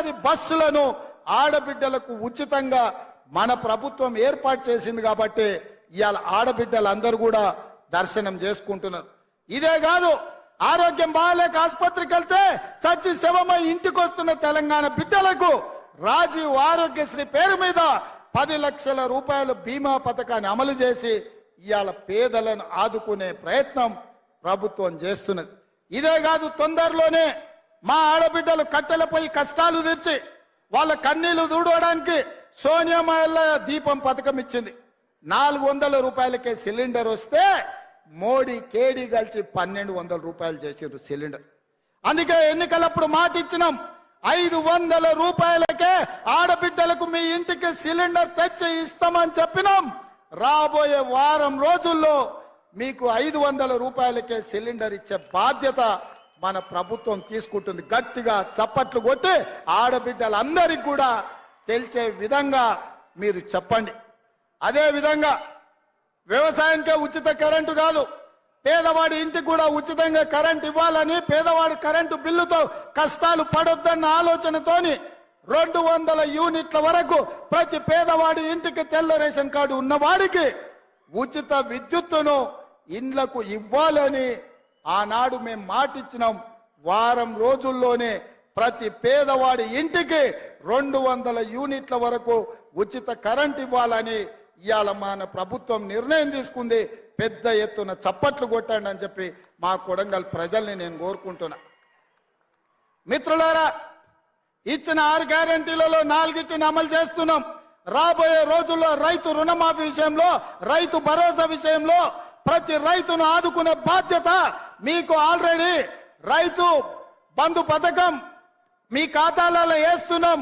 వేలాది బస్సులను ఆడబిడ్డలకు ఉచితంగా మన ప్రభుత్వం ఏర్పాటు చేసింది కాబట్టి ఇవాళ ఆడబిడ్డలందరూ కూడా దర్శనం చేసుకుంటున్నారు. ఇదే కాదు ఆరోగ్యం బాగాలేక ఆసుపత్రికి వెళ్తే చచ్చి శవమై ఇంటికి వస్తున్న తెలంగాణ బిడ్డలకు రాజీవ్ ఆరోగ్యశ్రీ పేరు మీద పది లక్షల రూపాయల బీమా పథకాన్ని అమలు చేసి ఇవాళ పేదలను ఆదుకునే ప్రయత్నం ప్రభుత్వం చేస్తున్నది. ఇదే కాదు తొందరలోనే మా ఆడబిడ్డలు కట్టెలపై కష్టాలు తెచ్చి వాళ్ళ కన్నీళ్ళు దూడవడానికి సోనియా దీపం పథకం ఇచ్చింది. నాలుగు వందల రూపాయలకే సిలిండర్ వస్తే మోడీ కేడీ కలిసి పన్నెండు వందల రూపాయలు చేసారు సిలిండర్. అందుకే ఎన్నికలప్పుడు మాట ఇచ్చినాం. ఐదు వందల రూపాయలకే ఆడబిడ్డలకు మీ ఇంటికి సిలిండర్ తెచ్చి ఇస్తామని చెప్పినాం. రాబోయే వారం రోజుల్లో మీకు ఐదు వందల రూపాయలకే సిలిండర్ ఇచ్చే బాధ్యత మన ప్రభుత్వం తీసుకుంటుంది. గట్టిగా చప్పట్లు కొట్టి ఆడబిడ్డలందరికీ కూడా తెలిసే విధంగా మీరు చెప్పండి. అదే విధంగా వ్యవసాయానికే ఉచిత కరెంటు కాదు. పేదవాడి ఇంటికి కూడా ఉచితంగా కరెంట్ ఇవ్వాలని పేదవాడి కరెంటు బిల్లుతో కష్టాలు పడొద్దన్న ఆలోచనతోని రెండు వందల యూనిట్ల వరకు ప్రతి పేదవాడి ఇంటికి తెల్ల రేషన్ కార్డు ఉన్నవాడికి ఉచిత విద్యుత్తును ఇండ్లకు ఇవ్వాలని ఆనాడు మేము మాటిచ్చినాం వారం రోజుల్లోనే ప్రతి పేదవాడి ఇంటికి రెండు వందల యూనిట్ల వరకు ఉచిత కరెంట్ ఇవ్వాలని ఇవాళ మన ప్రభుత్వం నిర్ణయం తీసుకుంది. పెద్ద ఎత్తున చప్పట్లు కొట్టండి అని చెప్పి మా కొడంగల్ ప్రజల్ని నేను కోరుకుంటున్నా. మిత్రులారా ఇచ్చిన ఆరు గ్యారంటీలలో నాలుగిటిని అమలు చేస్తున్నాం. రాబోయే రోజుల్లో రైతు రుణమాఫీ విషయంలో రైతు భరోసా విషయంలో ప్రతి రైతును ఆదుకునే బాధ్యత మీకు ఆల్రెడీ. రైతు బంధు పథకం మీ ఖాతాలలో వేస్తున్నాం.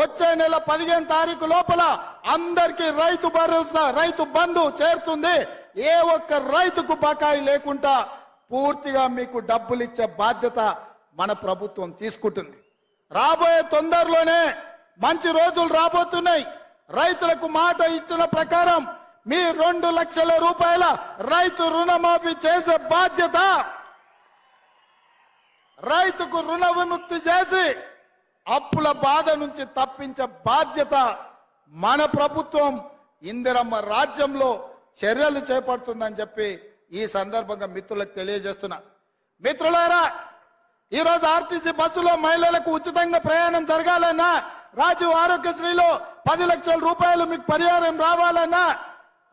వచ్చే నెల పదిహేను తారీఖు లోపల అందరికీ రైతు భరోసా రైతు బంధు చేరుతుంది. ఏ ఒక్క రైతుకు బకాయి లేకుండా పూర్తిగా మీకు డబ్బులు ఇచ్చే బాధ్యత మన ప్రభుత్వం తీసుకుంటుంది. రాబోయే తొందరలోనే మంచి రోజులు రాబోతున్నాయి. రైతులకు మాట ఇచ్చిన ప్రకారం మీ రెండు లక్షల రూపాయల రైతు రుణమాఫీ చేసే బాధ్యత రైతుకు రుణ విముక్తి చేసి అప్పుల బాధ నుంచి తప్పించే బాధ్యత మన ప్రభుత్వం ఇందిరమ్మ రాజ్యంలో చర్యలు చేపడుతుందని చెప్పి ఈ సందర్భంగా మిత్రులకు తెలియజేస్తున్నా. మిత్రులారా ఈరోజు ఆర్టీసీ బస్సులో మహిళలకు ఉచితంగా ప్రయాణం జరగాలన్నా రాజీవ్ ఆరోగ్యశ్రీలో పది లక్షల రూపాయలు మీకు పరిహారం రావాలన్నా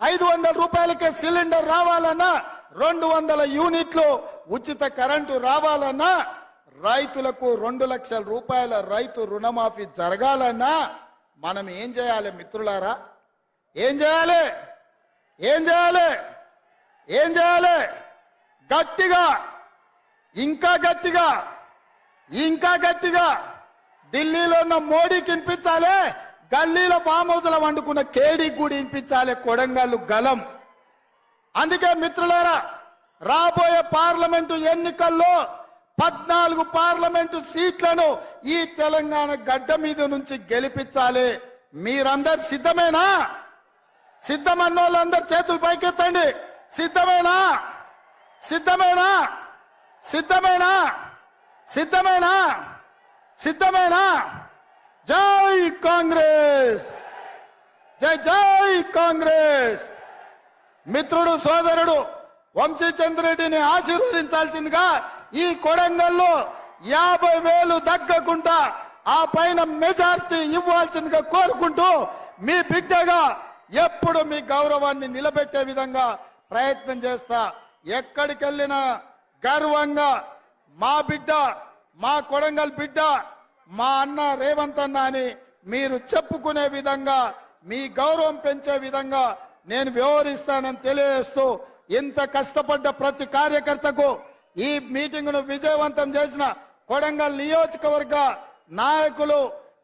ఐదు వందల రూపాయలకే సిలిండర్ రావాలన్నా రెండు వందల యూనిట్లు ఉచిత కరెంటు రావాలన్నా రైతులకు రెండు లక్షల రూపాయల రైతు రుణమాఫీ జరగాలన్నా మనం ఏం చేయాలి మిత్రులారా? ఏం చేయాలి? ఏం చేయాలి? ఏం చేయాలి? గట్టిగా ఇంకా గట్టిగా ఇంకా గట్టిగా ఢిల్లీలో ఉన్న మోడీకి వినిపించాలి. గల్లీలో ఫామ్ హౌస్లో వండుకున్న కేడి గుడి వినిపించాలి కొడంగల్లు గలం. అందుకే మిత్రులారా రాబోయే పార్లమెంటు ఎన్నికల్లో పద్నాలుగు పార్లమెంటు సీట్లను ఈ తెలంగాణ గడ్డ మీద నుంచి గెలిపించాలి. మీరందరు సిద్ధమేనా? సిద్ధమన్న వాళ్ళందరు చేతులు పైకెత్తండి. సిద్ధమేనా? సిద్ధమేనా? సిద్ధమేనా? సిద్ధమేనా? సిద్ధమేనా? జై కాంగ్రెస్! జై జై కాంగ్రెస్! మిత్రుడు సోదరుడు వంశీచంద్రెడ్డిని ఆశీర్వదించాల్సిందిగా ఈ కొడంగల్లో యాభై వేలు తగ్గకుండా ఆ పైన మెజార్టీ ఇవ్వాల్సిందిగా కోరుకుంటూ మీ బిడ్డగా ఎప్పుడు మీ గౌరవాన్ని నిలబెట్టే విధంగా ప్రయత్నం చేస్తా. ఎక్కడికి వెళ్ళినా గర్వంగా మా బిడ్డ మా కొడంగల్ బిడ్డ మా అన్న రేవంత్ అన్న అని మీరు చెప్పుకునే విధంగా మీ గౌరవం పెంచే విధంగా నేను వ్యవహరిస్తానని తెలియజేస్తూ ఇంత కష్టపడ్డ ప్రతి కార్యకర్తకు ఈ మీటింగ్ను విజయవంతం చేసిన కొడంగల్ నియోజకవర్గ నాయకులు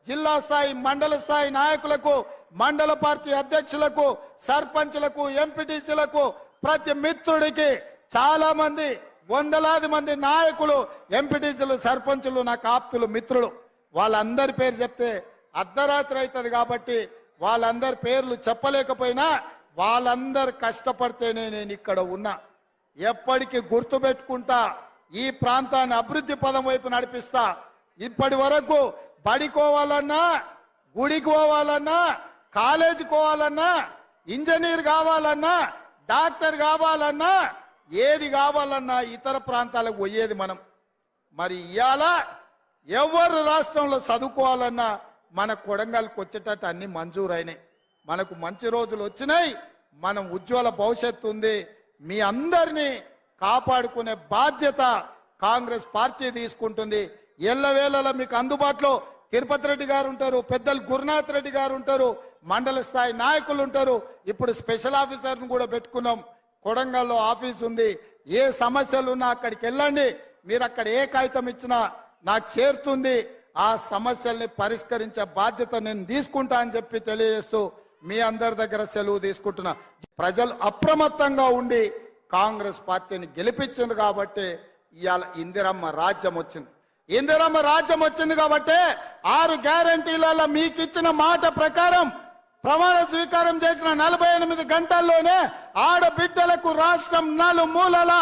జిల్లా స్థాయి మండల స్థాయి నాయకులకు మండల పార్టీ అధ్యక్షులకు సర్పంచులకు ఎంపీటీసీలకు ప్రతి మిత్రుడికి చాలా మంది వందలాది మంది నాయకులు ఎంపీటీసీలు సర్పంచులు నాకు ఆప్తులు మిత్రులు. వాళ్ళందరి పేరు చెప్తే అర్ధరాత్రి అవుతుంది కాబట్టి వాళ్ళందరి పేర్లు చెప్పలేకపోయినా వాళ్ళందరు కష్టపడితేనే నేను ఇక్కడ ఉన్నా. ఎప్పటికీ గుర్తుపెట్టుకుంటా ఈ ప్రాంతాన్ని అభివృద్ధి పదం వైపు నడిపిస్తా. ఇప్పటి వరకు పడికోవాలన్నా గుడికి పోవాలన్నా కాలేజీకి పోవాలన్నా ఇంజనీర్ కావాలన్నా డాక్టర్ కావాలన్నా ఏది కావాలన్నా ఇతర ప్రాంతాలకు పోయేది మనం. మరి ఇవాళ ఎవరు రాష్ట్రంలో చదువుకోవాలన్నా మన కొడంగల్కి వచ్చేటట్టు అన్ని మంజూరైనాయి. మనకు మంచి రోజులు వచ్చినాయి. మనం ఉజ్వల భవిష్యత్తు ఉంది. మీ అందరినీ కాపాడుకునే బాధ్యత కాంగ్రెస్ పార్టీ తీసుకుంటుంది. ఎల్లవేళలా మీకు అందుబాటులో తిరుపతి రెడ్డి గారు ఉంటారు పెద్దలు గురునాథ్ రెడ్డి గారు ఉంటారు మండల స్థాయి నాయకులు ఉంటారు. ఇప్పుడు స్పెషల్ ఆఫీసర్ను కూడా పెట్టుకున్నాం. కొడంగల్లో ఆఫీస్ ఉంది. ఏ సమస్యలు ఉన్నా అక్కడికి వెళ్ళండి. మీరు అక్కడ ఏ కాగితం ఇచ్చినా నాకు చేరుతుంది. ఆ సమస్యల్ని పరిష్కరించే బాధ్యత నేను తీసుకుంటా అని చెప్పి తెలియజేస్తూ మీ అందరి దగ్గర సెలవు తీసుకుంటున్నా. ప్రజలు అప్రమత్తంగా ఉండి కాంగ్రెస్ పార్టీని గెలిపించింది కాబట్టి ఇవాళ ఇందిరమ్మ రాజ్యం వచ్చింది. ఇందిరమ్మ రాజ్యం వచ్చింది కాబట్టి ఆరు గ్యారంటీలలో మీకు ఇచ్చిన మాట ప్రకారం ప్రమాణ స్వీకారం చేసిన నలభై ఎనిమిది గంటల్లోనే ఆడబిడ్డలకు రాష్ట్రం నలుమూలల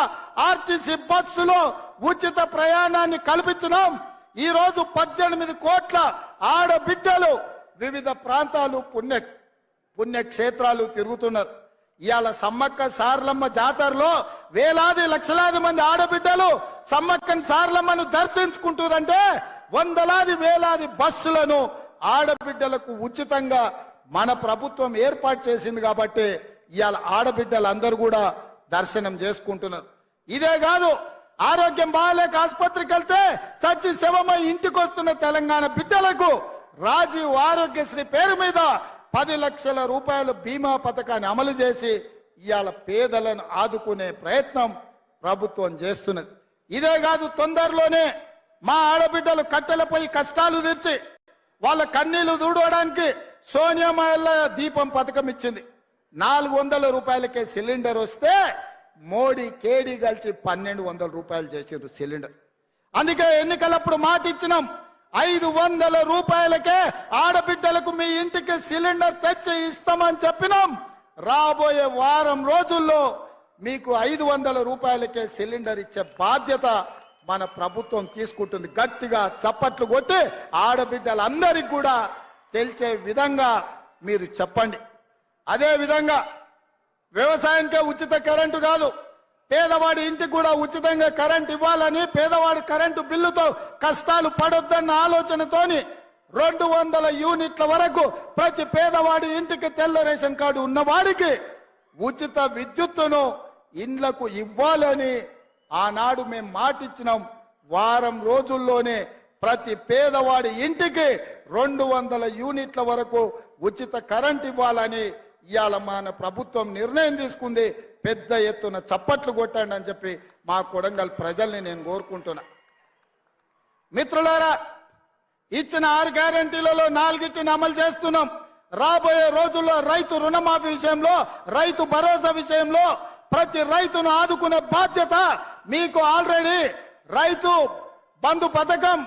ఆర్టీసీ బస్సులో ఉచిత ప్రయాణాన్ని కల్పించినాం. ఈ రోజు పద్దెనిమిది కోట్ల ఆడబిడ్డలు వివిధ ప్రాంతాలు పుణ్య పుణ్యక్షేత్రాలు తిరుగుతున్నారు. ఇవాళ సమ్మక్క సార్లమ్మ జాతరలో వేలాది లక్షలాది మంది ఆడబిడ్డలు సమ్మక్కని సార్లమ్మను దర్శించుకుంటారంటే వందలాది వేలాది బస్సులను ఆడబిడ్డలకు ఉచితంగా మన ప్రభుత్వం ఏర్పాటు చేసింది కాబట్టి ఇవాళ ఆడబిడ్డలందరూ కూడా దర్శనం చేసుకుంటున్నారు. ఇదే కాదు ఆరోగ్యం బాగాలేక ఆసుపత్రికి వెళ్తే చచ్చి శవమై ఇంటికి వస్తున్న తెలంగాణ బిడ్డలకు రాజీవ్ ఆరోగ్యశ్రీ పేరు మీద పది లక్షల రూపాయల బీమా పథకాన్ని అమలు చేసి ఇవాళ పేదలను ఆదుకునే ప్రయత్నం ప్రభుత్వం చేస్తున్నది. ఇదే కాదు తొందరలోనే మా ఆడబిడ్డలు కట్టెలపై కష్టాలు తెచ్చి వాళ్ళ కన్నీళ్ళు దూడవడానికి సోనియా మహిళ దీపం పథకం ఇచ్చింది. నాలుగు వందల రూపాయలకే సిలిండర్ వస్తే మోడీ కేడీ కలిసి పన్నెండు వందల రూపాయలు చేసారు సిలిండర్. అందుకే ఎన్నికలప్పుడు మాట ఇచ్చినాం ఐదు వందల రూపాయలకే ఆడబిడ్డలకు మీ ఇంటికి సిలిండర్ తెచ్చి ఇస్తామని చెప్పినాం. రాబోయే వారం రోజుల్లో మీకు ఐదు వందల రూపాయలకే సిలిండర్ ఇచ్చే బాధ్యత మన ప్రభుత్వం తీసుకుంటుంది. గట్టిగా చప్పట్లు కొట్టి ఆడబిడ్డలందరికీ కూడా తెలిసే విధంగా మీరు చెప్పండి. అదే విధంగా వ్యవసాయానికే ఉచిత కరెంటు కాదు. పేదవాడి ఇంటికి కూడా ఉచితంగా కరెంట్ ఇవ్వాలని పేదవాడి కరెంటు బిల్లుతో కష్టాలు పడొద్దన్న ఆలోచనతోని రెండు వందల యూనిట్ల వరకు ప్రతి పేదవాడి ఇంటికి తెల్ల రేషన్ కార్డు ఉన్నవాడికి ఉచిత విద్యుత్తును ఇండ్లకు ఇవ్వాలని ఆనాడు మేము మాటిచ్చినాం. వారం రోజుల్లోనే ప్రతి పేదవాడి ఇంటికి రెండు వందల యూనిట్ల వరకు ఉచిత కరెంట్ ఇవ్వాలని ఇవాళ మన ప్రభుత్వం నిర్ణయం తీసుకుంది పెద్ద ఎత్తున చప్పట్లు కొట్టండి అని చెప్పి మా కొడంగల్ ప్రజల్ని నేను కోరుకుంటున్నా. మిత్రులారా ఇచ్చిన ఆరు గ్యారంటీలలో నాలుగిటిని అమలు చేస్తున్నాం. రాబోయే రోజుల్లో రైతు రుణమాఫీ విషయంలో రైతు భరోసా విషయంలో ప్రతి రైతును ఆదుకునే బాధ్యత మీకు ఆల్రెడీ. రైతు బంధు పథకం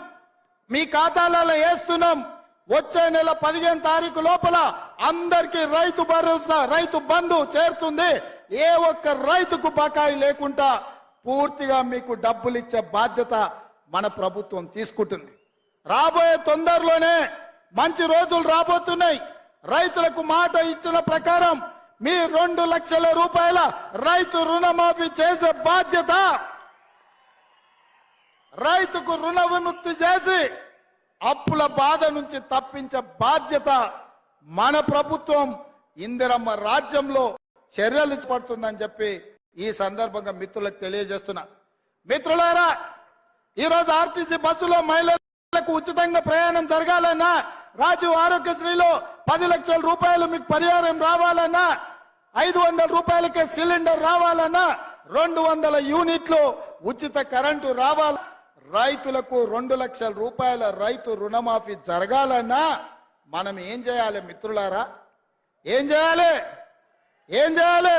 మీ ఖాతాలలో వేస్తున్నాం. వచ్చే నెల పదిహేను తారీఖు లోపల అందరికీ రైతు భరోసా రైతు బంధు చేరుతుంది. ఏ ఒక్క రైతుకు బకాయి లేకుండా పూర్తిగా మీకు డబ్బులు ఇచ్చే బాధ్యత మన ప్రభుత్వం తీసుకుంటుంది. రాబోయే తొందరలోనే మంచి రోజులు రాబోతున్నాయి. రైతులకు మాట ఇచ్చిన ప్రకారం మీ రెండు లక్షల రూపాయల రైతు రుణమాఫీ చేసే బాధ్యత రైతుకు రుణ విముక్తి చేసి అప్పుల బాధ నుంచి తప్పించే బాధ్యత మన ప్రభుత్వం ఇందిరమ్మ రాజ్యంలో చర్యలు పడుతుందని చెప్పి ఈ సందర్భంగా మిత్రులకు తెలియజేస్తున్నా. మిత్రులారా ఈరోజు ఆర్టీసీ బస్సులో మహిళలకు ఉచితంగా ప్రయాణం జరగాలన్నా రాజీవ్ ఆరోగ్యశ్రీలో పది లక్షల రూపాయలు మీకు పరిహారం రావాలన్నా ఐదు వందల రూపాయలకే సిలిండర్ రావాలన్నా రెండు వందల యూనిట్లు ఉచిత కరెంటు రావాలి రైతులకు రెండు లక్షల రూపాయల రైతు రుణమాఫీ జరగాలన్నా మనం ఏం చేయాలి మిత్రులారా? ఏం చేయాలి? ఏం చేయాలి?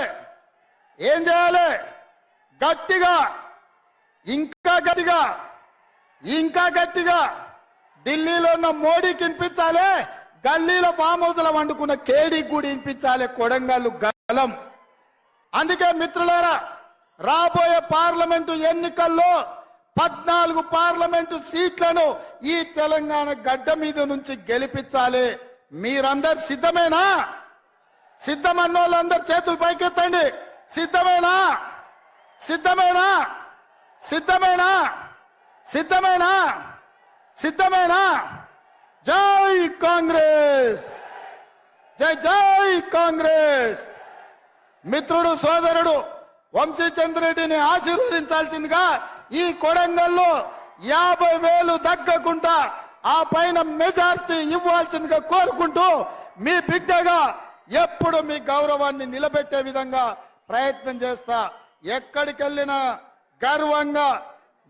ఏం చేయాలి? గట్టిగా ఇంకా గట్టిగా ఇంకా గట్టిగా ఢిల్లీలో ఉన్న మోడీకి వినిపించాలి గల్లీలో ఫామ్ హౌస్లో వండుకున్న కేడీకి కూడా వినిపించాలి కొడంగల్లు గలం. అందుకే మిత్రులారా రాబోయే పార్లమెంటు ఎన్నికల్లో పద్నాలుగు పార్లమెంటు సీట్లను ఈ తెలంగాణ గడ్డ మీద నుంచి గెలిపించాలి. మీరందరు సిద్ధమేనా? సిద్ధమన్న వాళ్ళందరు చేతులు పైకెత్తండి. సిద్ధమేనా? సిద్ధమేనా? సిద్ధమేనా? సిద్ధమేనా? సిద్ధమేనా? జై కాంగ్రెస్! జై జై కాంగ్రెస్! మిత్రుడు సోదరుడు వంశీచంద్రెడ్డిని ఆశీర్వదించాల్సిందిగా ఈ కొడంగల్లో యాభై వేలు తగ్గకుండా ఆ పైన మెజార్టీ ఇవ్వాల్సిందిగా కోరుకుంటూ మీ బిడ్డగా ఎప్పుడు మీ గౌరవాన్ని నిలబెట్టే విధంగా ప్రయత్నం చేస్తా. ఎక్కడికి వెళ్ళినా గర్వంగా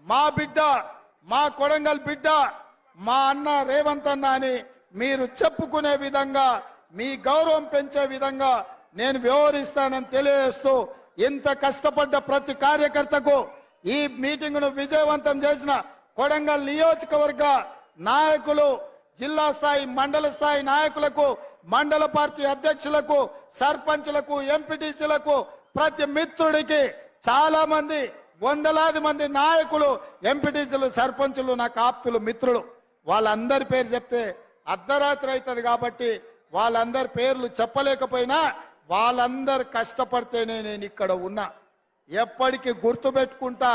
మా బిడ్డ మా కొడంగల్ బిడ్డ మా అన్న రేవంత్ అన్న అని మీరు చెప్పుకునే విధంగా మీ గౌరవం పెంచే విధంగా నేను వ్యవహరిస్తానని తెలియజేస్తూ ఇంత కష్టపడ్డ ప్రతి కార్యకర్తకు ఈ మీటింగ్ను విజయవంతం చేసిన కొడంగల్ నియోజకవర్గ నాయకులు జిల్లా స్థాయి మండల స్థాయి నాయకులకు మండల పార్టీ అధ్యక్షులకు సర్పంచ్లకు ఎంపీటీసీలకు ప్రతి మిత్రుడికి చాలా మంది వందలాది మంది నాయకులు ఎంపీటీసీలు సర్పంచులు నాకు ఆప్తులు మిత్రులు. వాళ్ళందరి పేరు చెప్తే అర్ధరాత్రి అవుతుంది కాబట్టి వాళ్ళందరి పేర్లు చెప్పలేకపోయినా వాళ్ళందరు కష్టపడితేనే నేను ఇక్కడ ఉన్నా. ఎప్పటికీ గుర్తుపెట్టుకుంటా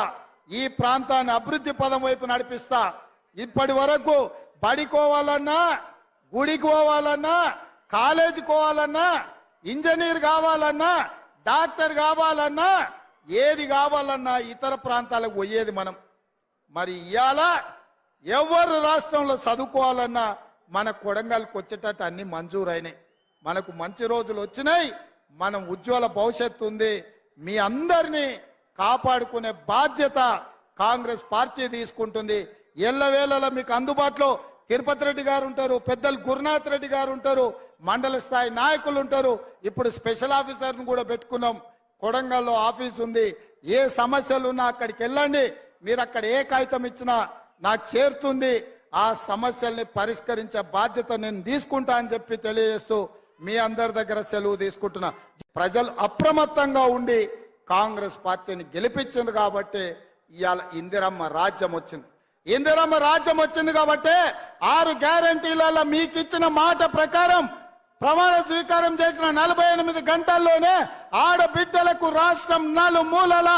ఈ ప్రాంతాన్ని అభివృద్ధి పదం వైపు నడిపిస్తా. ఇప్పటి వరకు పడికోవాలన్నా గుడికి పోవాలన్నా కాలేజీకి పోవాలన్నా ఇంజనీర్ కావాలన్నా డాక్టర్ కావాలన్నా ఏది కావాలన్నా ఇతర ప్రాంతాలకు పోయేది మనం. మరి ఇవాళ ఎవరు రాష్ట్రంలో చదువుకోవాలన్నా మన కొడంగల్కి వచ్చేటట్టు అన్ని మంజూరైనాయి. మనకు మంచి రోజులు వచ్చినాయి మనం ఉజ్వల భవిష్యత్తు ఉంది. మీ అందరినీ కాపాడుకునే బాధ్యత కాంగ్రెస్ పార్టీ తీసుకుంటుంది. ఎల్లవేళలా మీకు అందుబాటులో తిరుపతి రెడ్డి గారు ఉంటారు పెద్దలు గురునాథ్ రెడ్డి గారు ఉంటారు మండల స్థాయి నాయకులు ఉంటారు. ఇప్పుడు స్పెషల్ ఆఫీసర్ను కూడా పెట్టుకున్నాం. కొడంగల్లో ఆఫీస్ ఉంది. ఏ సమస్యలు ఉన్నా అక్కడికి వెళ్ళండి. మీరు అక్కడ ఏ కాగితం ఇచ్చినా నాకు చేరుతుంది. ఆ సమస్యల్ని పరిష్కరించే బాధ్యత నేను తీసుకుంటా అని చెప్పి తెలియజేస్తూ మీ అందరి దగ్గర సెలవు తీసుకుంటున్నా. ప్రజలు అప్రమత్తంగా ఉండి కాంగ్రెస్ పార్టీని గెలిపించింది కాబట్టి ఇవాళ ఇందిరమ్మ రాజ్యం వచ్చింది. ఇందిరమ్మ రాజ్యం వచ్చింది కాబట్టి ఆరు గ్యారంటీలలో మీకు ఇచ్చిన మాట ప్రకారం ప్రమాణ స్వీకారం చేసిన నలభై ఎనిమిది గంటల్లోనే ఆడబిడ్డలకు రాష్ట్రం నలుమూలల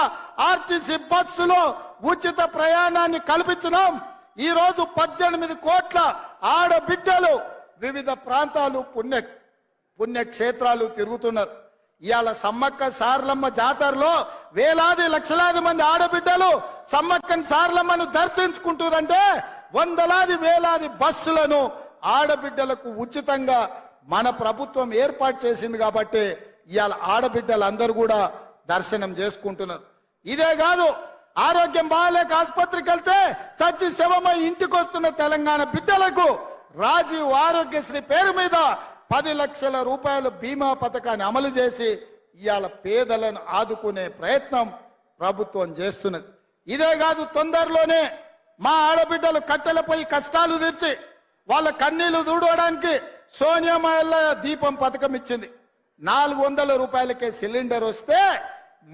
ఆర్టీసీ బస్సులో ఉచిత ప్రయాణాన్ని కల్పించినాం. ఈ రోజు పద్దెనిమిది కోట్ల ఆడబిడ్డలు వివిధ ప్రాంతాలు పుణ్య పుణ్యక్షేత్రాలు తిరుగుతున్నారు. ఇవాళ సమ్మక్క సార్లమ్మ జాతరలో వేలాది లక్షలాది మంది ఆడబిడ్డలు సమ్మక్కని సార్లమ్మను దర్శించుకుంటారంటే వందలాది వేలాది బస్సులను ఆడబిడ్డలకు ఉచితంగా మన ప్రభుత్వం ఏర్పాటు చేసింది కాబట్టి ఇవాళ ఆడబిడ్డలందరూ కూడా దర్శనం చేసుకుంటున్నారు. ఇదే కాదు ఆరోగ్యం బాగాలేక ఆసుపత్రికి వెళ్తే చచ్చి శవమై ఇంటికి వస్తున్న తెలంగాణ బిడ్డలకు రాజీవ్ ఆరోగ్యశ్రీ పేరు మీద పది లక్షల రూపాయల బీమా పథకాన్ని అమలు చేసి ఇవాళ పేదలను ఆదుకునే ప్రయత్నం ప్రభుత్వం చేస్తున్నది. ఇదే కాదు తొందరలోనే మా ఆడబిడ్డలు కట్టెలపై కష్టాలు తెచ్చి వాళ్ళ కన్నీళ్ళు దూడవడానికి సోనియా మాయల్ల దీపం పథకం ఇచ్చింది. నాలుగు వందల రూపాయలకే సిలిండర్ వస్తే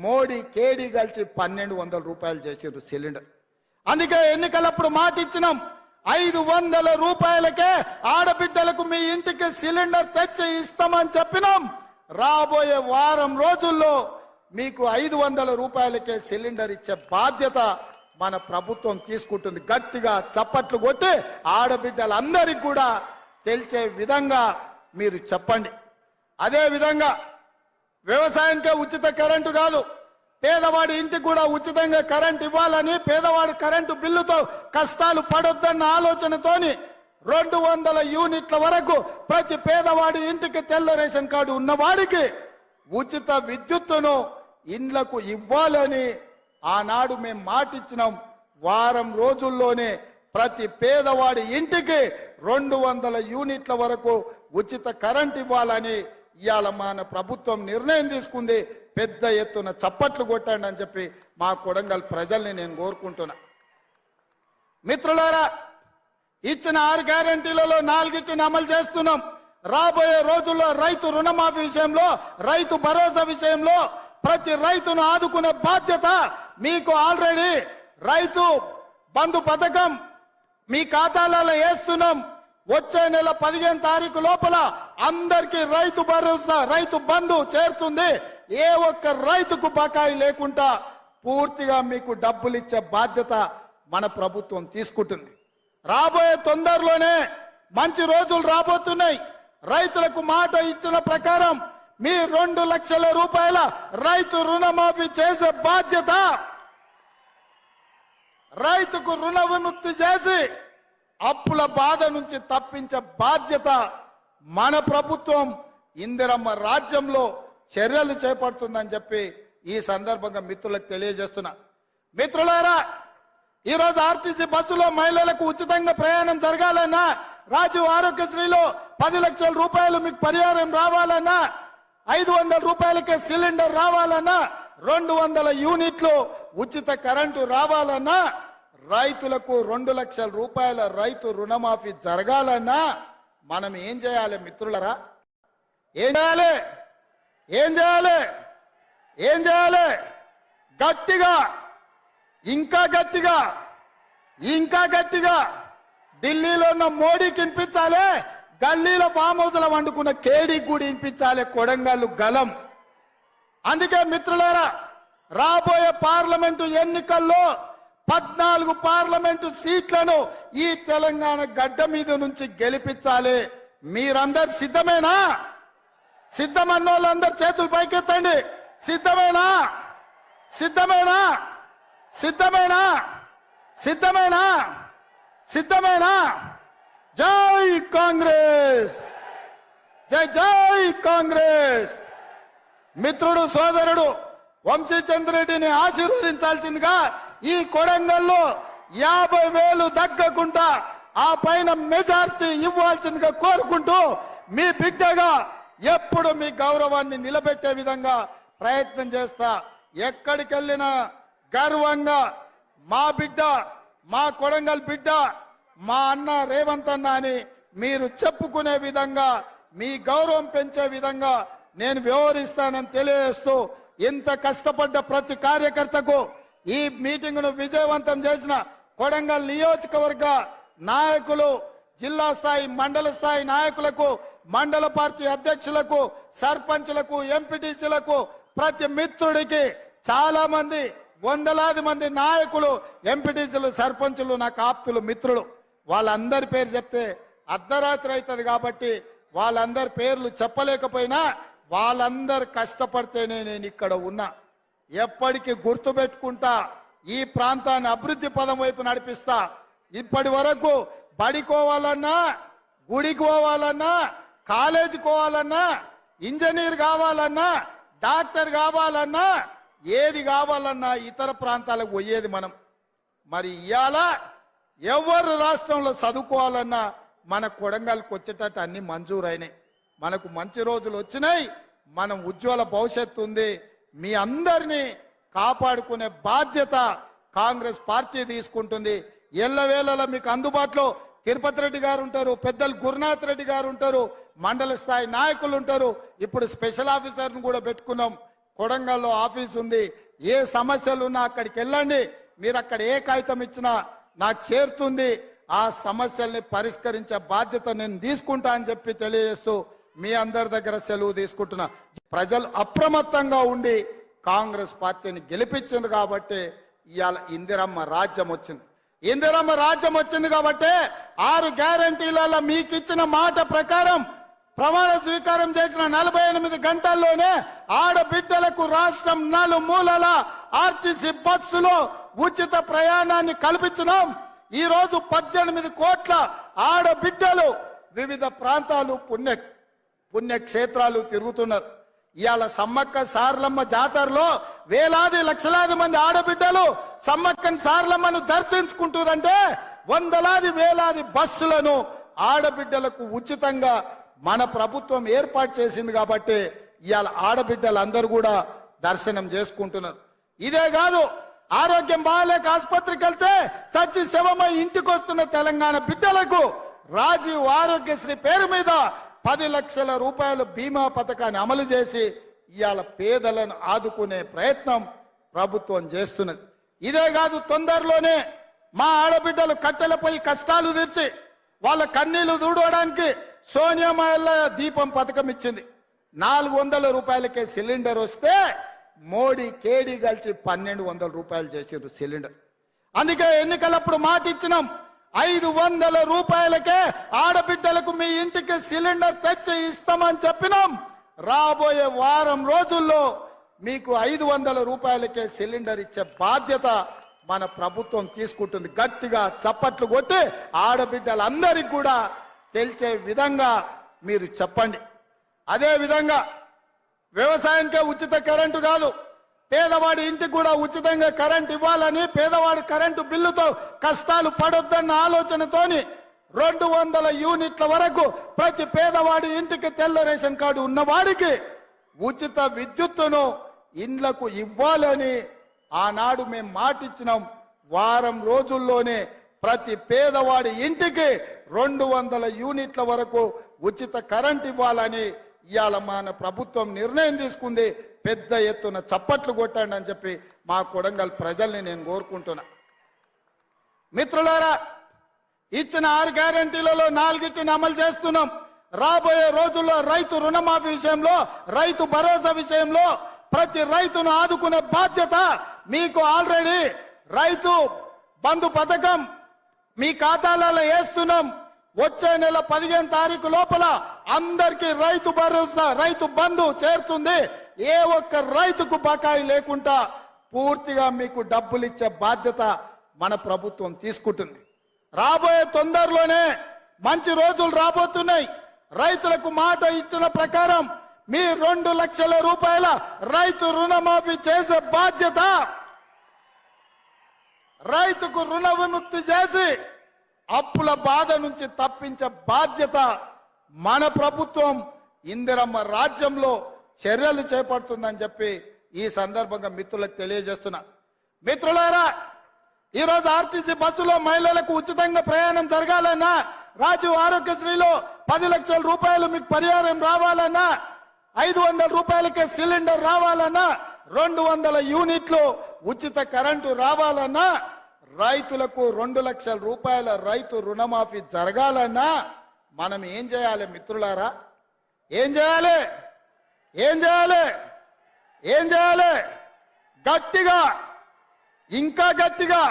మోడీ కేడీ కలిసి పన్నెండు వందల రూపాయలు చేసారు సిలిండర్. అందుకే ఎన్నికలప్పుడు మాట ఇచ్చినాం ఐదు వందల రూపాయలకే ఆడబిడ్డలకు మీ ఇంటికి సిలిండర్ తెచ్చి ఇస్తామని చెప్పినాం. రాబోయే వారం రోజుల్లో మీకు ఐదు వందల రూపాయలకే సిలిండర్ ఇచ్చే బాధ్యత మన ప్రభుత్వం తీసుకుంటుంది. గట్టిగా చప్పట్లు కొట్టి ఆడబిడ్డలందరికీ కూడా తెలిసే విధంగా మీరు చెప్పండి. అదే విధంగా వ్యవసాయంకే ఉచిత కరెంటు కాదు. పేదవాడి ఇంటికి కూడా ఉచితంగా కరెంట్ ఇవ్వాలని పేదవాడి కరెంటు బిల్లుతో కష్టాలు పడొద్దన్న ఆలోచనతోని రెండు వందల యూనిట్ల వరకు ప్రతి పేదవాడి ఇంటికి తెల్ల రేషన్ కార్డు ఉన్నవాడికి ఉచిత విద్యుత్తును ఇండ్లకు ఇవ్వాలని ఆనాడు మేము మాటిచ్చినాం. వారం రోజుల్లోనే ప్రతి పేదవాడి ఇంటికి రెండు వందల యూనిట్ల వరకు ఉచిత కరెంట్ ఇవ్వాలని ఇవాళ మన ప్రభుత్వం నిర్ణయం తీసుకుంది పెద్ద ఎత్తున చప్పట్లు కొట్టండి అని చెప్పి మా కొడంగల్ ప్రజల్ని నేను కోరుకుంటున్నా. మిత్రులారా ఇచ్చిన ఆరు గ్యారంటీలలో నాలుగిటిని అమలు చేస్తున్నాం. రాబోయే రోజుల్లో రైతు రుణమాఫీ విషయంలో రైతు భరోసా విషయంలో ప్రతి రైతును ఆదుకునే బాధ్యత మీకు ఆల్రెడీ. రైతు బంధు పథకం మీ ఖాతాలలో వేస్తున్నాం. వచ్చే నెల పదిహేను తారీఖు లోపల అందరికీ రైతు భరోసా రైతు బంధు చేరుతుంది. ఏ ఒక్క రైతుకు బకాయి లేకుండా పూర్తిగా మీకు డబ్బులు ఇచ్చే బాధ్యత మన ప్రభుత్వం తీసుకుంటుంది. రాబోయే తొందరలోనే మంచి రోజులు రాబోతున్నాయి. రైతులకు మాట ఇచ్చిన ప్రకారం మీ రెండు లక్షల రూపాయల రైతు రుణమాఫీ చేసే బాధ్యత. రైతుకు రుణ విముక్తి చేసి అప్పుల బాధ నుంచి తప్పించే బాధ్యత మన ప్రభుత్వం ఇందిరమ్మ రాజ్యంలో చర్యలు చేపడుతుందని చెప్పి ఈ సందర్భంగా మిత్రులకు తెలియజేస్తున్నా. మిత్రులారా ఈరోజు ఆర్టీసీ బస్సులో మహిళలకు ఉచితంగా ప్రయాణం జరగాలన్నా రాజీవ్ ఆరోగ్యశ్రీలో పది లక్షల రూపాయలు మీకు పరిహారం రావాలన్నా ఐదు వందల రూపాయలకే సిలిండర్ రావాలన్నా రెండు వందల యూనిట్లు ఉచిత కరెంటు రావాలన్నా రైతులకు రెండు లక్షల రూపాయల రైతు రుణమాఫీ జరగాలన్నా మనం ఏం చేయాలి మిత్రులరా? ఏం చేయాలి? ఏం చేయాలి? ఏం చేయాలి? గట్టిగా ఇంకా గట్టిగా ఇంకా గట్టిగా ఢిల్లీలో ఉన్న మోడీకి వినిపించాలి గల్లీలో ఫామ్ హౌస్లో వండుకున్న కేడీ కూడా వినిపించాలి కొడంగల్లు గలం. అందుకే మిత్రులారా రాబోయే పార్లమెంటు ఎన్నికల్లో పద్నాలుగు పార్లమెంటు సీట్లను ఈ తెలంగాణ గడ్డ మీద నుంచి గెలిపించాలి. మీరందరు సిద్ధమేనా? సిద్ధమన్నోళ్ళందరు చేతులు పైకెత్తండి. సిద్ధమేనా? సిద్ధమేనా? సిద్ధమేనా? సిద్ధమేనా? సిద్ధమేనా? జై కాంగ్రెస్! జై జై కాంగ్రెస్! మిత్రుడు సోదరుడు వంశీచంద్రెడ్డిని ఆశీర్వదించాల్సిందిగా ఈ కొడంగల్లో యాభై వేలు దగ్గకుండా ఆ పైన మెజార్టీ ఇవ్వాల్సిందిగా కోరుకుంటూ మీ బిడ్డగా ఎప్పుడు మీ గౌరవాన్ని నిలబెట్టే విధంగా ప్రయత్నం చేస్తా. ఎక్కడికి వెళ్ళినా గర్వంగా మా బిడ్డ మా కొడంగల్ బిడ్డ మా అన్న రేవంత్ అన్న అని మీరు చెప్పుకునే విధంగా మీ గౌరవం పెంచే విధంగా నేను వ్యవహరిస్తానని తెలియజేస్తూ ఇంత కష్టపడ్డ ప్రతి కార్యకర్తకు ఈ మీటింగ్ను విజయవంతం చేసిన కొడంగల్ నియోజకవర్గ నాయకులు జిల్లా స్థాయి మండల స్థాయి నాయకులకు మండల పార్టీ అధ్యక్షులకు సర్పంచులకు ఎంపీటీసీలకు ప్రతి మిత్రుడికి చాలా మంది వందలాది మంది నాయకులు ఎంపీటీసీలు సర్పంచులు నాకు ఆప్తులు మిత్రులు. వాళ్ళందరి పేరు చెప్తే అర్ధరాత్రి అవుతుంది కాబట్టి వాళ్ళందరి పేర్లు చెప్పలేకపోయినా వాళ్ళందరు కష్టపడితేనే నేను ఇక్కడ ఉన్నా. ఎప్పటికీ గుర్తుపెట్టుకుంటా ఈ ప్రాంతాన్ని అభివృద్ధి పదం వైపు నడిపిస్తా. ఇప్పటి వరకు బడికోవాలన్నా గుడికి పోవాలన్నా కాలేజీ పోవాలన్నా ఇంజనీర్ కావాలన్నా డాక్టర్ కావాలన్నా ఏది కావాలన్నా ఇతర ప్రాంతాలకు పోయేది మనం. మరి ఇవాళ ఎవరు రాష్ట్రంలో చదువుకోవాలన్నా మన కొడంగల్కి వచ్చేటట్టు అన్ని మంజూరైనాయి. మనకు మంచి రోజులు వచ్చినాయి మనం ఉజ్వల భవిష్యత్తు ఉంది. మీ అందరినీ కాపాడుకునే బాధ్యత కాంగ్రెస్ పార్టీ తీసుకుంటుంది. ఎల్లవేళలా మీకు అందుబాటులో తిరుపతి రెడ్డి గారు ఉంటారు పెద్దలు గురునాథ్ రెడ్డి గారు ఉంటారు మండల స్థాయి నాయకులు ఉంటారు. ఇప్పుడు స్పెషల్ ఆఫీసర్ను కూడా పెట్టుకున్నాం. కొడంగల్లో ఆఫీస్ ఉంది. ఏ సమస్యలు ఉన్నా అక్కడికి వెళ్ళండి. మీరు అక్కడ ఏ కాగితం ఇచ్చినా నాకు చేరుతుంది. ఆ సమస్యల్ని పరిష్కరించే బాధ్యత నేను తీసుకుంటా అని చెప్పి తెలియజేస్తూ మీ అందరి దగ్గర సెలవు తీసుకుంటున్నా. ప్రజలు అప్రమత్తంగా ఉండి కాంగ్రెస్ పార్టీని గెలిపించింది కాబట్టి ఇవాళ ఇందిరమ్మ రాజ్యం వచ్చింది. ఇందిరమ్మ రాజ్యం వచ్చింది కాబట్టి ఆరు గ్యారంటీలలో మీకు ఇచ్చిన మాట ప్రకారం ప్రమాణ స్వీకారం చేసిన నలభై ఎనిమిది గంటల్లోనే ఆడబిడ్డలకు రాష్ట్రం నలుమూలల ఆర్టీసీ బస్సులో ఉచిత ప్రయాణాన్ని కల్పించినాం. ఈ రోజు పద్దెనిమిది కోట్ల ఆడబిడ్డలు వివిధ ప్రాంతాలు పుణ్య పుణ్యక్షేత్రాలు తిరుగుతున్నారు. ఇవాళ సమ్మక్క సార్లమ్మ జాతరలో వేలాది లక్షలాది మంది ఆడబిడ్డలు సమ్మక్కని సార్లమ్మను దర్శించుకుంటారంటే వందలాది వేలాది బస్సులను ఆడబిడ్డలకు ఉచితంగా మన ప్రభుత్వం ఏర్పాటు చేసింది కాబట్టి ఇవాళ ఆడబిడ్డలందరూ కూడా దర్శనం చేసుకుంటున్నారు. ఇదే కాదు ఆరోగ్యం బాగాలేక ఆసుపత్రికి వెళ్తే చచ్చి శవమై ఇంటికి వస్తున్న తెలంగాణ బిడ్డలకు రాజీవ్ ఆరోగ్యశ్రీ పేరు మీద పది లక్షల రూపాయల బీమా పథకాన్ని అమలు చేసి ఇవాళ పేదలను ఆదుకునే ప్రయత్నం ప్రభుత్వం చేస్తున్నది. ఇదే కాదు తొందరలోనే మా ఆడబిడ్డలు కట్టెలపై కష్టాలు తెచ్చి వాళ్ళ కన్నీళ్ళు దూడవడానికి సోనియామాయల్ల దీపం పథకం ఇచ్చింది. నాలుగు వందల రూపాయలకే సిలిండర్ వస్తే మోడీ కేడీ కలిసి పన్నెండు వందల రూపాయలు చేసిండ్రు సిలిండర్. అందుకే ఎన్నికలప్పుడు మాట ఇచ్చినాం ఐదు వందల రూపాయలకే ఆడబిడ్డలకు మీ ఇంటికి సిలిండర్ తెచ్చి ఇస్తామని చెప్పినాం. రాబోయే వారం రోజుల్లో మీకు ఐదు వందల రూపాయలకే సిలిండర్ ఇచ్చే బాధ్యత మన ప్రభుత్వం తీసుకుంటుంది. గట్టిగా చప్పట్లు కొట్టి ఆడబిడ్డలందరికీ కూడా తెలిసే విధంగా మీరు చెప్పండి. అదే విధంగా వ్యవసాయానికే ఉచిత కరెంటు కాదు. పేదవాడి ఇంటికి కూడా ఉచితంగా కరెంట్ ఇవ్వాలని పేదవాడి కరెంటు బిల్లుతో కష్టాలు పడొద్దన్న ఆలోచనతోని రెండు వందల యూనిట్ల వరకు ప్రతి పేదవాడి ఇంటికి తెల్ల రేషన్ కార్డు ఉన్నవాడికి ఉచిత విద్యుత్తును ఇండ్లకు ఇవ్వాలని ఆనాడు మేము మాటిచ్చినాం. వారం రోజుల్లోనే ప్రతి పేదవాడి ఇంటికి రెండు వందల యూనిట్ల వరకు ఉచిత కరెంట్ ఇవ్వాలని ఇవాళ మన ప్రభుత్వం నిర్ణయం తీసుకుంది పెద్ద ఎత్తున చప్పట్లు కొట్టండి అని చెప్పి మా కొడంగల్ ప్రజల్ని నేను కోరుకుంటున్నా. మిత్రులారా ఇచ్చిన ఆరు గ్యారంటీలలో నాలుగిటిని అమలు చేస్తున్నాం. రాబోయే రోజుల్లో రైతు రుణమాఫీ విషయంలో రైతు భరోసా విషయంలో ప్రతి రైతును ఆదుకునే బాధ్యత మీకు ఆల్రెడీ. రైతు బంధు పథకం మీ ఖాతాలలో వేస్తున్నాం. వచ్చే నెల పదిహేను తారీఖు లోపల అందరికి రైతు భరోసా రైతు బంధు చేరుతుంది. ఏ ఒక్క రైతుకు బకాయి లేకుండా పూర్తిగా మీకు డబ్బులు ఇచ్చే బాధ్యత మన ప్రభుత్వం తీసుకుంటుంది. రాబోయే తొందరలోనే మంచి రోజులు రాబోతున్నాయి. రైతులకు మాట ఇచ్చిన ప్రకారం మీ రెండు లక్షల రూపాయల రైతు రుణమాఫీ చేసే బాధ్యత రైతుకు రుణ విముక్తి చేసి అప్పుల బాధ నుంచి తప్పించే బాధ్యత మన ప్రభుత్వం ఇందిరమ్మ రాజ్యంలో చర్యలు చేపడుతుందని చెప్పి ఈ సందర్భంగా మిత్రులకు తెలియజేస్తున్నా. మిత్రులారా ఈరోజు ఆర్టీసీ బస్సులో మహిళలకు ఉచితంగా ప్రయాణం జరగాలన్నా రాజీవ్ ఆరోగ్యశ్రీలో పది లక్షల రూపాయలు మీకు పరిహారం రావాలన్నా ఐదు వందల రూపాయలకే సిలిండర్ రావాలన్నా రెండు వందల యూనిట్లు ఉచిత కరెంటు రావాలన్నా రైతులకు రెండు లక్షల రూపాయల రైతు రుణమాఫీ జరగాలన్నా మనం ఏం చేయాలి మిత్రులారా? ఏం చేయాలి? ఏం చేయాలి? ఏం చేయాలి? గట్టిగా ఇంకా గట్టిగా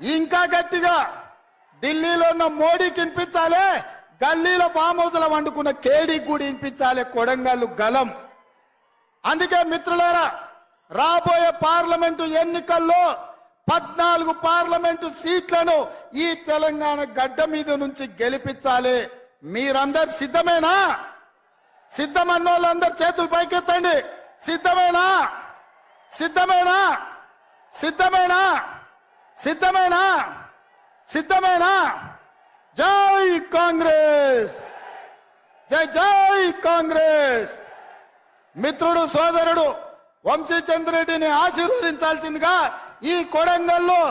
ఇంకా గట్టిగా ఢిల్లీలో ఉన్న మోడీకి వినిపించాలి గల్లీలో ఫామ్ హౌస్లో వండుకున్న కేడీ కూడా వినిపించాలి కొడంగల్లు గలం. అందుకే మిత్రులారా రాబోయే పార్లమెంటు ఎన్నికల్లో పద్నాలుగు పార్లమెంటు సీట్లను ఈ తెలంగాణ గడ్డ మీద నుంచి గెలిపించాలి. మీరందరు సిద్ధమేనా? సిద్ధమన్న వాళ్ళందరు చేతులు పైకెత్తండి. సిద్ధమేనా? సిద్ధమేనా? సిద్ధమేనా? సిద్ధమేనా? సిద్ధమేనా? జై కాంగ్రెస్! జై జై కాంగ్రెస్! మిత్రుడు సోదరుడు వంశీచంద్రెడ్డిని ఆశీర్వదించాల్సిందిగా ఈ కొడంగల్లో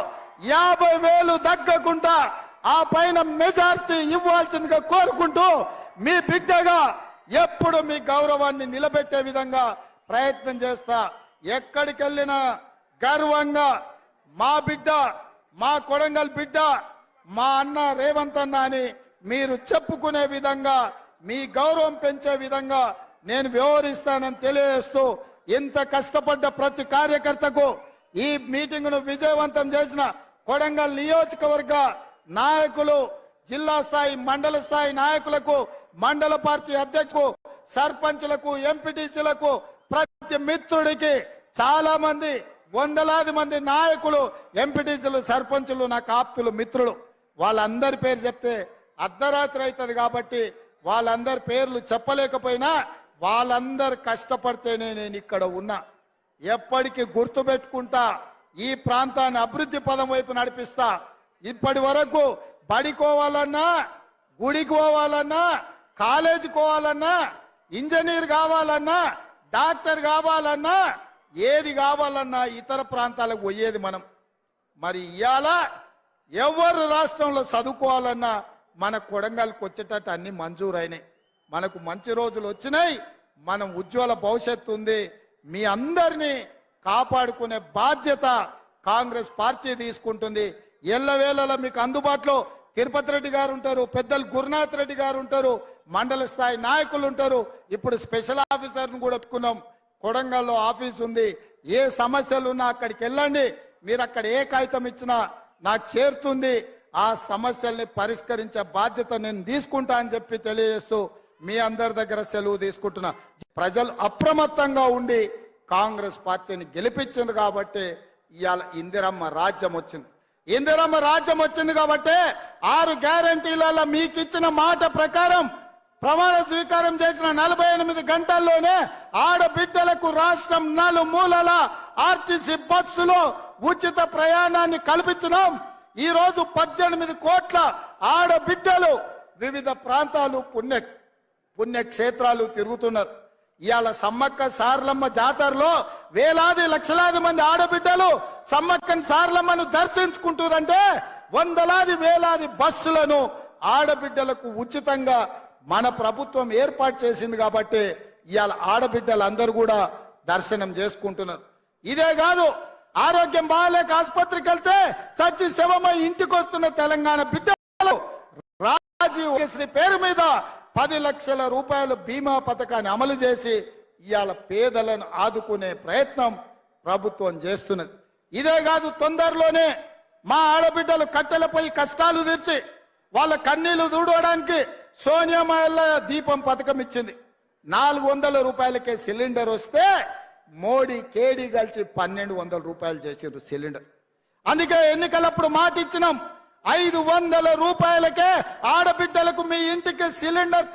యాభై వేలు దగ్గకుండా ఆ పైన మెజార్టీ ఇవ్వాల్సిందిగా కోరుకుంటూ మీ బిడ్డగా ఎప్పుడు మీ గౌరవాన్ని నిలబెట్టే విధంగా ప్రయత్నం చేస్తా. ఎక్కడికి వెళ్ళినా గర్వంగా మా బిడ్డ మా కొడంగల్ బిడ్డ మా అన్న రేవంత్ అన్న అని మీరు చెప్పుకునే విధంగా మీ గౌరవం పెంచే విధంగా నేను వ్యవహరిస్తానని తెలియజేస్తూ ఇంత కష్టపడ్డ ప్రతి కార్యకర్తకు ఈ మీటింగ్ను విజయవంతం చేసిన కొడంగల్ నియోజకవర్గ నాయకులు జిల్లా స్థాయి మండల స్థాయి నాయకులకు మండల పార్టీ అధ్యక్షులకు సర్పంచులకు ఎంపీటీసీలకు ప్రతి మిత్రుడికి చాలా మంది వందలాది మంది నాయకులు ఎంపీటీసీలు సర్పంచులు నాకు ఆప్తులు మిత్రులు. వాళ్ళందరి పేరు చెప్తే అర్ధరాత్రి అవుతుంది కాబట్టి వాళ్ళందరి పేర్లు చెప్పలేకపోయినా వాళ్ళందరు కష్టపడితేనే నేను ఇక్కడ ఉన్నా. ఎప్పటికీ గుర్తుపెట్టుకుంటా ఈ ప్రాంతాన్ని అభివృద్ధి పదం వైపు నడిపిస్తా. ఇప్పటి వరకు బడికోవాలన్నా గుడికి పోవాలన్నా కాలేజీకి పోవాలన్నా ఇంజనీర్ కావాలన్నా డాక్టర్ కావాలన్నా ఏది కావాలన్నా ఇతర ప్రాంతాలకు పోయేది మనం. మరి ఇవాళ ఎవరు రాష్ట్రంలో చదువుకోవాలన్నా మన కొడంగల్కి వచ్చేటట్టు అన్ని మంజూరైనాయి. మనకు మంచి రోజులు వచ్చినాయి మనం ఉజ్వల భవిష్యత్తు ఉంది. మీ అందరినీ కాపాడుకునే బాధ్యత కాంగ్రెస్ పార్టీ తీసుకుంటుంది. ఎల్లవేళలా మీకు అందుబాటులో తిరుపతి రెడ్డి గారు ఉంటారు పెద్దలు గురునాథ్ రెడ్డి గారు ఉంటారు మండల స్థాయి నాయకులు ఉంటారు. ఇప్పుడు స్పెషల్ ఆఫీసర్ను కూడా పెట్టుకున్నాం కొడంగల్లో ఆఫీస్ ఉంది. ఏ సమస్యలు ఉన్నా అక్కడికి వెళ్ళండి. మీరు అక్కడ ఏ కాగితం ఇచ్చినా నాకు చేరుతుంది. ఆ సమస్యల్ని పరిష్కరించే బాధ్యత నేను తీసుకుంటా అని చెప్పి తెలియజేస్తూ మీ అందరి దగ్గర సెలవు తీసుకుంటున్నా. ప్రజలు అప్రమత్తంగా ఉండి కాంగ్రెస్ పార్టీని గెలిపించింది కాబట్టి ఇవాళ ఇందిరమ్మ రాజ్యం వచ్చింది. ఇందిరమ్మ రాజ్యం వచ్చింది కాబట్టి ఆరు గ్యారంటీలలో మీకు ఇచ్చిన మాట ప్రకారం ప్రమాణ స్వీకారం చేసిన నలభై ఎనిమిది గంటల్లోనే ఆడబిడ్డలకు రాష్ట్రం నలుమూలల ఆర్టీసీ బస్సులో ఉచిత ప్రయాణాన్ని కల్పించినాం. ఈ రోజు పద్దెనిమిది కోట్ల ఆడబిడ్డలు వివిధ ప్రాంతాలు పుణ్య పుణ్యక్షేత్రాలు తిరుగుతున్నారు. ఇవాళ సమ్మక్క సార్లమ్మ జాతరలో వేలాది లక్షలాది మంది ఆడబిడ్డలు సమ్మక్కని సార్లమ్మను దర్శించుకుంటారంటే వందలాది వేలాది బస్సులను ఆడబిడ్డలకు ఉచితంగా మన ప్రభుత్వం ఏర్పాటు చేసింది కాబట్టి ఇవాళ ఆడబిడ్డలందరూ కూడా దర్శనం చేసుకుంటున్నారు. ఇదే కాదు ఆరోగ్యం బాగాలేక ఆసుపత్రికి వెళ్తే చచ్చి శవమై ఇంటికి వస్తున్న తెలంగాణ బిడ్డలు రాజీవ్ శ్రీ పేరు మీద పది లక్షల రూపాయల బీమా పథకాన్ని అమలు చేసి ఇవాళ పేదలను ఆదుకునే ప్రయత్నం ప్రభుత్వం చేస్తున్నది. ఇదే కాదు తొందరలోనే మా ఆడబిడ్డలు కట్టెలపై కష్టాలు తెచ్చి వాళ్ళ కన్నీళ్ళు దూడవడానికి సోనియామాయల్ల దీపం పథకం ఇచ్చింది. నాలుగు వందల రూపాయలకే సిలిండర్ వస్తే మోడీ కేడీ కలిసి పన్నెండు వందల రూపాయలు చేసిండ్రు సిలిండర్. అందుకే ఎన్నికలప్పుడు మాట ఇచ్చినాం ఐదు వందల రూపాయలకే ఆడబిడ్డలకు మీ ఇంటికి సిలిండర్